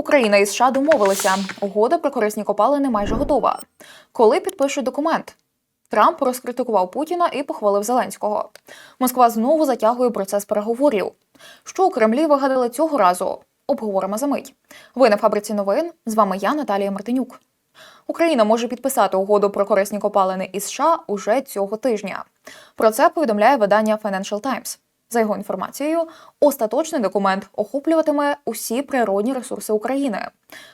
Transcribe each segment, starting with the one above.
Україна і США домовилися. Угода про корисні копалини майже готова. Коли підпишуть документ? Трамп розкритикував Путіна і похвалив Зеленського. Москва знову затягує процес переговорів. Що у Кремлі вигадали цього разу? Обговоримо за мить. Ви на фабриці новин. З вами я, Наталія Мартинюк. Україна може підписати угоду про корисні копалини із США уже цього тижня. Про це повідомляє видання Financial Times. За його інформацією, остаточний документ охоплюватиме усі природні ресурси України,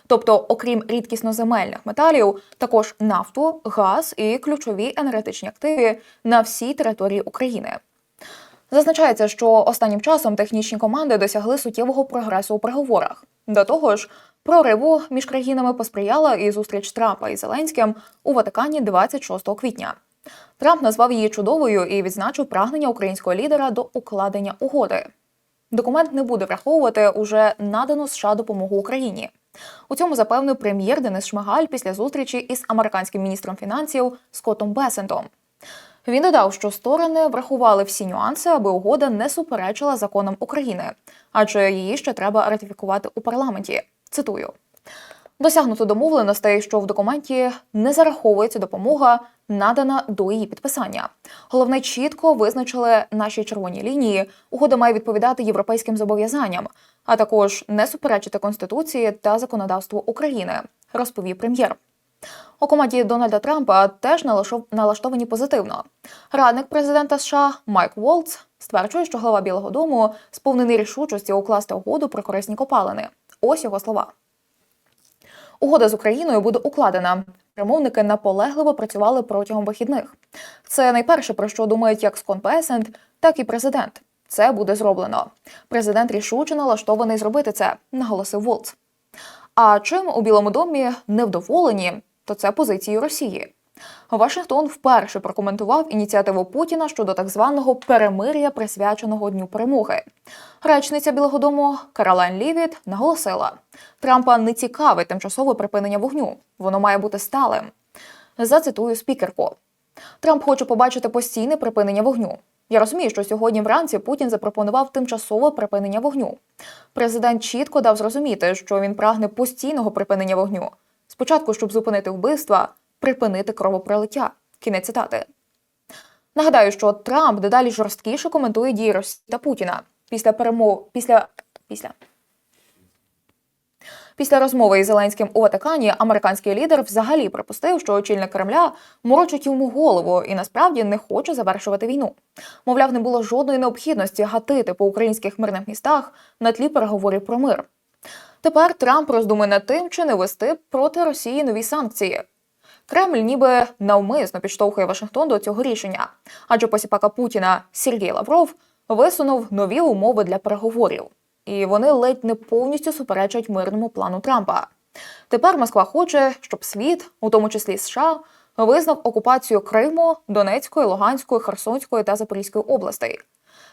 тобто, окрім рідкісноземельних металів, також нафту, газ і ключові енергетичні активи на всій території України. Зазначається, що останнім часом технічні команди досягли суттєвого прогресу у переговорах. До того ж, прориву між країнами посприяла і зустріч Трампа із Зеленським у Ватикані 26 квітня. Трамп назвав її чудовою і відзначив прагнення українського лідера до укладення угоди. Документ не буде враховувати уже надану США допомогу Україні. У цьому запевнив прем'єр Денис Шмигаль після зустрічі із американським міністром фінансів Скоттом Бесентом. Він додав, що сторони врахували всі нюанси, аби угода не суперечила законам України, адже її ще треба ратифікувати у парламенті. Цитую. Досягнуто домовленостей, що в документі не зараховується допомога, надана до її підписання. Головне, чітко визначили наші червоні лінії. Угода має відповідати європейським зобов'язанням, а також не суперечити конституції та законодавству України, розповів прем'єр. У команді Дональда Трампа теж налаштовані позитивно. Радник президента США Майк Волц стверджує, що глава Білого Дому сповнений рішучості укласти угоду про корисні копалини. Ось його слова. Угода з Україною буде укладена. Перемовники наполегливо працювали протягом вихідних. Це найперше про що думають як Скон Песент, так і президент. Це буде зроблено. Президент рішуче налаштований зробити це, наголосив Волц. А чим у Білому домі невдоволені, то це позиції Росії. Вашингтон вперше прокоментував ініціативу Путіна щодо так званого перемир'я, присвяченого Дню перемоги. Речниця Білого Дому Каролайн Лівіт наголосила: Трампа не цікавить тимчасове припинення вогню, воно має бути сталим. Зацитую спікерку. Трамп хоче побачити постійне припинення вогню. Я розумію, що сьогодні вранці Путін запропонував тимчасове припинення вогню. Президент чітко дав зрозуміти, що він прагне постійного припинення вогню. Спочатку, щоб зупинити вбивства, припинити кровопролиття. Кінець цитати. Нагадаю, що Трамп дедалі жорсткіше коментує дії Росії та Путіна після перемов після після. Після розмови із Зеленським у Ватикані американський лідер взагалі припустив, що очільник Кремля морочить йому голову і насправді не хоче завершувати війну. Мовляв, не було жодної необхідності гатити по українських мирних містах на тлі переговорів про мир. Тепер Трамп роздумує над тим, чи не вести проти Росії нові санкції. Кремль ніби навмисно підштовхує Вашингтон до цього рішення, адже посіпака Путіна Сергій Лавров висунув нові умови для переговорів, і вони ледь не повністю суперечать мирному плану Трампа. Тепер Москва хоче, щоб світ, у тому числі США, визнав окупацію Криму, Донецької, Луганської, Херсонської та Запорізької областей.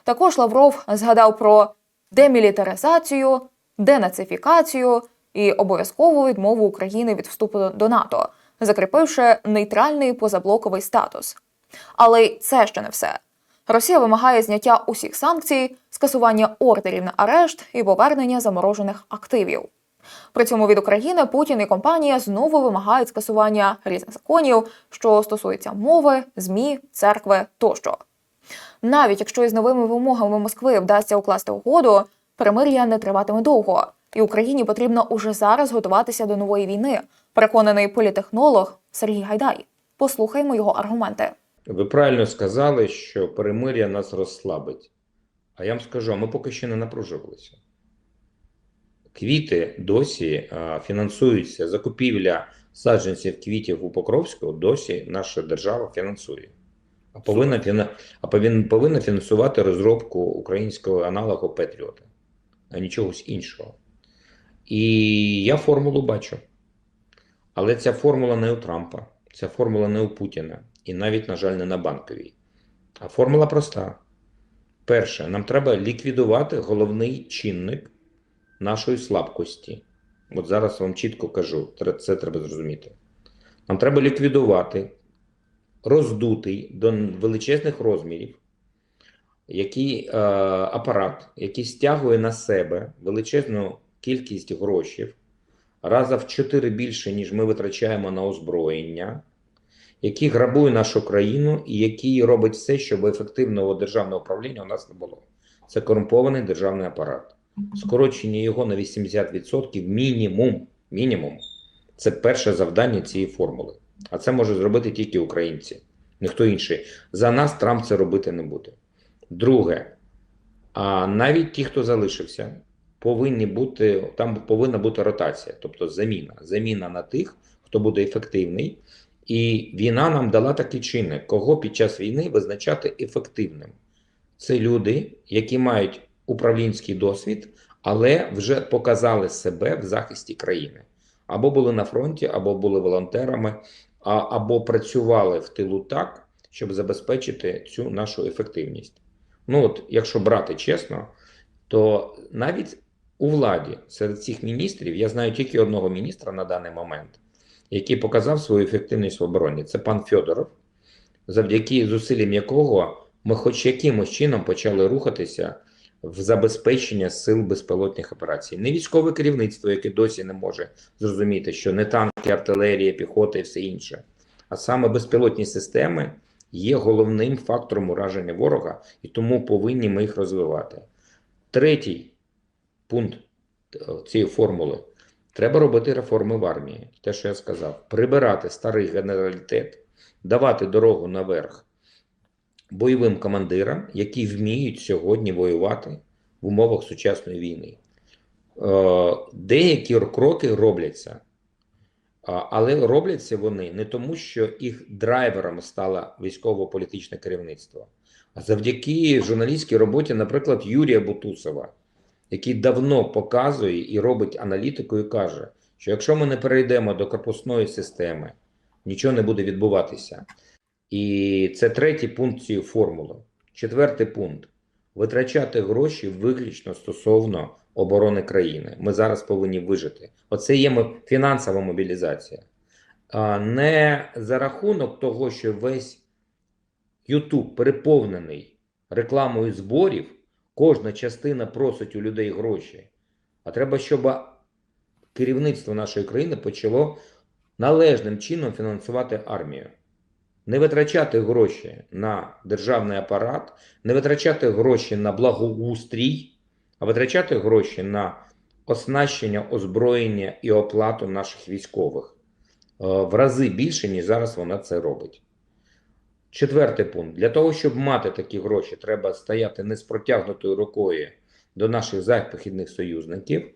Також Лавров згадав про демілітаризацію, денацифікацію і обов'язкову відмову України від вступу до НАТО, закріпивши нейтральний позаблоковий статус. Але це ще не все. Росія вимагає зняття усіх санкцій, скасування ордерів на арешт і повернення заморожених активів. При цьому від України Путін і компанія знову вимагають скасування різних законів, що стосуються мови, змі, церкви тощо. Навіть якщо із новими вимогами Москви вдасться укласти угоду, перемир'я не триватиме довго, і Україні потрібно уже зараз готуватися до нової війни. Переконаний політехнолог Сергій Гайдай. Послухаймо його аргументи. Ви правильно сказали, що перемир'я нас розслабить. А я вам скажу, ми поки що не напружувалися. Квіти досі а, фінансуються, закупівля саджанців квітів у Покровську досі наша держава фінансує. А повинна, а повинна фінансувати розробку українського аналогу Петріота, а нічогось іншого. І я формулу бачу. Але ця формула не у Трампа, ця формула не у Путіна і навіть, на жаль, не на банковій. А формула проста. Перше, нам треба ліквідувати головний чинник нашої слабкості. От зараз вам чітко кажу, це треба зрозуміти. Нам треба ліквідувати роздутий до величезних розмірів, який е, апарат, який стягує на себе величезну кількість грошей раза в 4 більше, ніж ми витрачаємо на озброєння, який грабує нашу країну і який робить все, щоб ефективного державного управління у нас не було. Це корумпований державний апарат. Скорочення його на 80% мінімум. Мінімум. Це перше завдання цієї формули. А це може зробити тільки українці, ніхто інший. За нас Трамп це робити не буде. Друге, а навіть ті, хто залишився, повинні бути там повинна бути ротація, тобто заміна. Заміна на тих, хто буде ефективний. І війна нам дала такий чинник, кого під час війни визначати ефективним. Це люди, які мають управлінський досвід, але вже показали себе в захисті країни. Або були на фронті, або були волонтерами, а, або працювали в тилу так, щоб забезпечити цю нашу ефективність. Ну от, якщо брати чесно, то навіть у владі серед цих міністрів я знаю тільки одного міністра на даний момент, який показав свою ефективність в обороні. Це пан Федоров, завдяки зусиллям якого ми хоч якимось чином почали рухатися в забезпечення сил безпілотних операцій. Не військове керівництво, яке досі не може зрозуміти, що не танки, артилерія, піхота і все інше, а саме безпілотні системи є головним фактором ураження ворога, і тому повинні ми їх розвивати. Третій пункт е, цієї формули. Треба робити реформи в армії. Те, що я сказав, прибирати старий генералітет, давати дорогу наверх бойовим командирам, які вміють сьогодні воювати в умовах сучасної війни. Е, Деякі кроки робляться, але робляться вони не тому, що їх драйвером стало військово-політичне керівництво, а завдяки журналістській роботі, наприклад, Юрія Бутусова, який давно показує і робить аналітику і каже, що якщо ми не перейдемо до корпусної системи, нічого не буде відбуватися. І це третій пункт цієї формули. Четвертий пункт витрачати гроші виключно стосовно оборони країни. Ми зараз повинні вижити. Оце є фінансова мобілізація. Не за рахунок того, що весь YouTube переповнений рекламою зборів, кожна частина просить у людей гроші. А треба, щоб керівництво нашої країни почало належним чином фінансувати армію. Не витрачати гроші на державний апарат, не витрачати гроші на благоустрій, а витрачати гроші на оснащення, озброєння і оплату наших військових Е, в рази більше, ніж зараз вона це робить. Четвертий пункт. Для того, щоб мати такі гроші, треба стояти не з протягнутою рукою до наших західних союзників,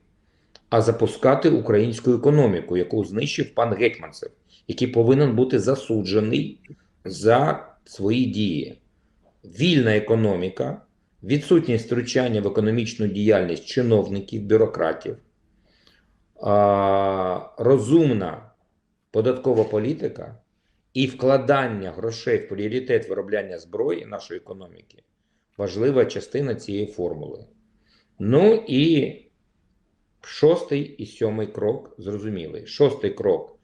а запускати українську економіку, яку знищив пан Гетьманцев, який повинен бути засуджений за свої дії. Вільна економіка, відсутність втручання в економічну діяльність чиновників, бюрократів, розумна податкова політика і вкладання грошей в пріоритет виробляння зброї нашої економіки важлива частина цієї формули. Ну і шостий і сьомий крок зрозумілий. Шостий крок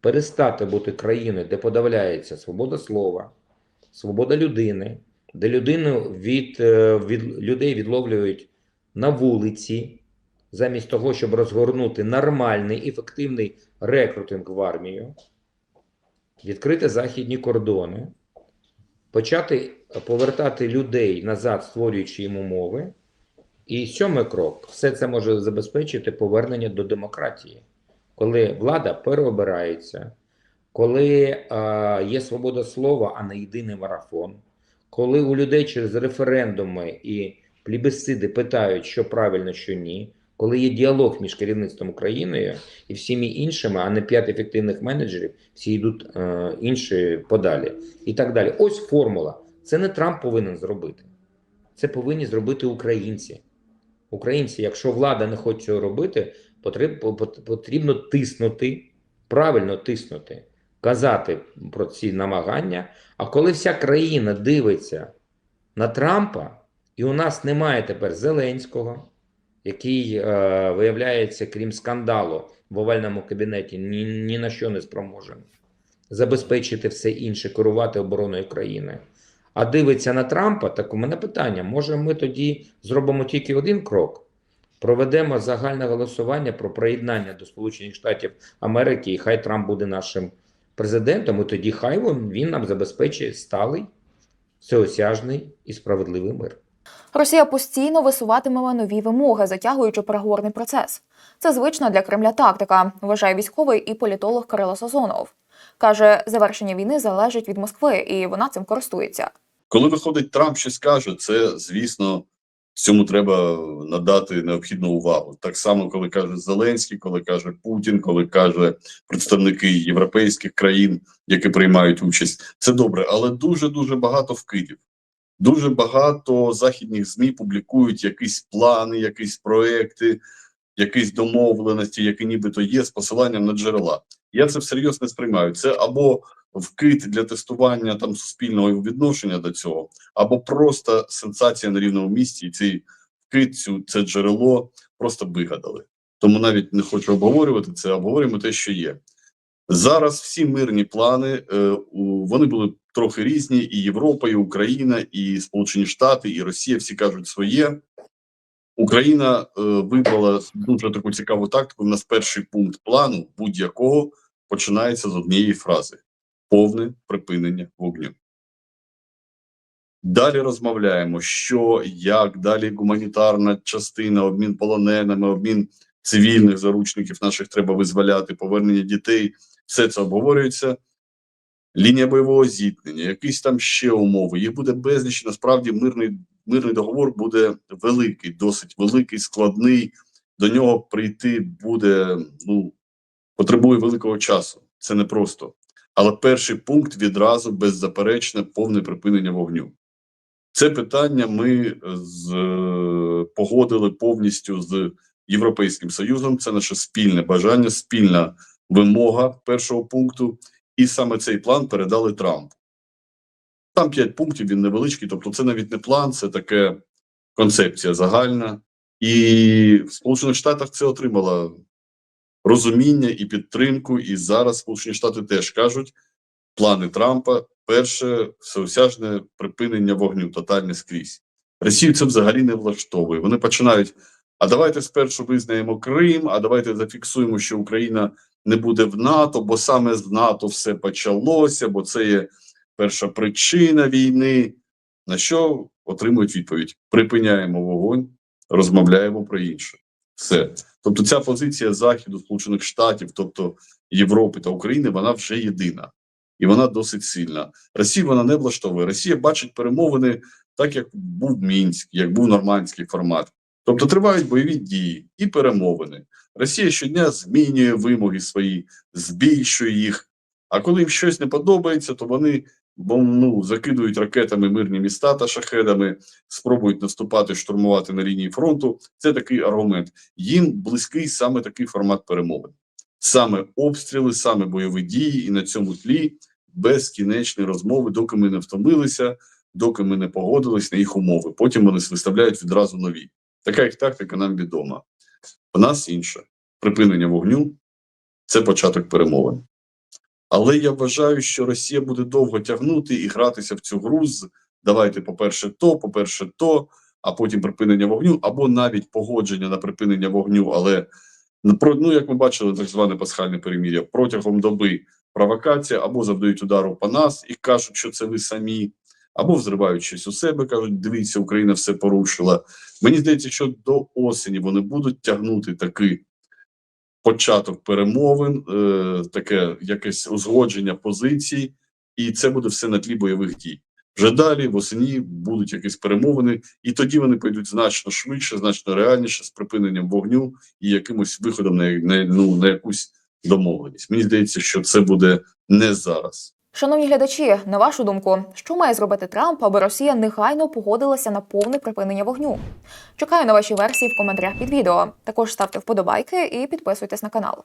перестати бути країною, де подавляється свобода слова, свобода людини, де людину від, е, від людей відловлюють на вулиці, замість того, щоб розгорнути нормальний, ефективний рекрутинг в армію, відкрити західні кордони, почати повертати людей назад, створюючи їм умови. І сьомий крок все це може забезпечити повернення до демократії, коли влада переобирається, коли е, є свобода слова, а не єдиний марафон, коли у людей через референдуми і плібісциди питають, що правильно, що ні, коли є діалог між керівництвом Україною і всіми іншими, а не п'ять ефективних менеджерів, всі йдуть е, інші подалі. І так далі. Ось формула. Це не Трамп повинен зробити. Це повинні зробити українці. Українці, якщо влада не хоче цього робити, потріб- потрібно тиснути, правильно тиснути, казати про ці намагання. А коли вся країна дивиться на Трампа, і у нас немає тепер Зеленського, який, е, виявляється, крім скандалу в овальному кабінеті, ні, ні на що не спроможен забезпечити все інше, керувати обороною країни. А дивиться на Трампа, так у мене питання: може ми тоді зробимо тільки один крок? Проведемо загальне голосування про приєднання до Сполучених Штатів Америки, і хай Трамп буде нашим президентом, і тоді хай він, він нам забезпечить сталий, всеосяжний і справедливий мир. Росія постійно висуватиме нові вимоги, затягуючи переговорний процес. Це звична для Кремля тактика, вважає військовий і політолог Кирило Сазонов. Каже, завершення війни залежить від Москви, і вона цим користується. Коли виходить Трамп щось каже, це звісно цьому треба надати необхідну увагу. Так само, коли каже Зеленський, коли каже Путін, коли каже представники європейських країн, які приймають участь, це добре, але дуже дуже багато вкидів. Дуже багато західних змі публікують якісь плани, якісь проекти, якісь домовленості, які нібито є з посиланням на джерела. Я це всерйоз не сприймаю. Це або вкид для тестування там суспільного відношення до цього, або просто сенсація на рівному місці, і цей вкид, цю це джерело просто вигадали. Тому навіть не хочу обговорювати це, обговорюємо те, що є. Зараз всі мирні плани е, вони були трохи різні, і Європа, і Україна, і Сполучені Штати, і Росія всі кажуть своє. Україна е, вибрала дуже таку цікаву тактику. У нас перший пункт плану будь-якого починається з однієї фрази: повне припинення вогню. Далі розмовляємо, що як далі гуманітарна частина, обмін полоненими, обмін цивільних заручників наших треба визволяти, повернення дітей. Все це обговорюється. Лінія бойового зіткнення, якісь там ще умови. Їх буде безліч. Насправді, мирний мирний договор буде великий, досить великий, складний. До нього прийти буде ну потребує великого часу. Це непросто. Але перший пункт відразу беззаперечне повне припинення вогню. Це питання ми з, е, погодили повністю з Європейським Союзом. Це наше спільне бажання, спільна вимога першого пункту. І саме цей план передали Трампу. Там п'ять пунктів, він невеличкий, тобто це навіть не план, це таке концепція загальна. І в Сполучених Штатах це отримало розуміння і підтримку. І зараз Сполучені Штати теж кажуть, плани Трампа перше всеосяжне припинення вогню, тотальне скрізь. Росію це взагалі не влаштовує. Вони починають. А давайте спершу визнаємо Крим, а давайте зафіксуємо, що Україна не буде в НАТО, бо саме з НАТО все почалося, бо це є перша причина війни. На що отримують відповідь: припиняємо вогонь, розмовляємо про інше. Все. Тобто, ця позиція Заходу, Сполучених Штатів, тобто Європи та України, вона вже єдина і вона досить сильна. Росію вона не влаштовує. Росія бачить перемовини так, як був Мінськ, як був нормандський формат. Тобто тривають бойові дії і перемовини. Росія щодня змінює вимоги свої, збільшує їх. А коли їм щось не подобається, то вони ну, закидують ракетами мирні міста та шахедами, спробують наступати, штурмувати на лінії фронту. Це такий аргумент. Їм близький саме такий формат перемовин. Саме обстріли, саме бойові дії, і на цьому тлі безкінечні розмови, доки ми не втомилися, доки ми не погодились на їх умови. Потім вони виставляють відразу нові. Така їх тактика нам відома. В нас інше припинення вогню це початок перемовин. Але я вважаю, що Росія буде довго тягнути і гратися в цю гру з давайте, по-перше, то, по-перше, то, а потім припинення вогню, або навіть погодження на припинення вогню, але ну, як ми бачили, так зване пасхальне перемір'я протягом доби провокація, або завдають удару по нас і кажуть, що це ви самі, або взривають щось у себе, кажуть, дивіться, Україна все порушила. Мені здається, що до осені вони будуть тягнути такий початок перемовин, е, таке якесь узгодження позицій, і це буде все на тлі бойових дій. Вже далі восені будуть якісь перемовини, і тоді вони пойдуть значно швидше, значно реальніше з припиненням вогню і якимось виходом на, на, ну, на якусь домовленість. Мені здається, що це буде не зараз. Шановні глядачі, на вашу думку, що має зробити Трамп, аби Росія негайно погодилася на повне припинення вогню? Чекаю на ваші версії в коментарях під відео. Також ставте вподобайки і підписуйтесь на канал.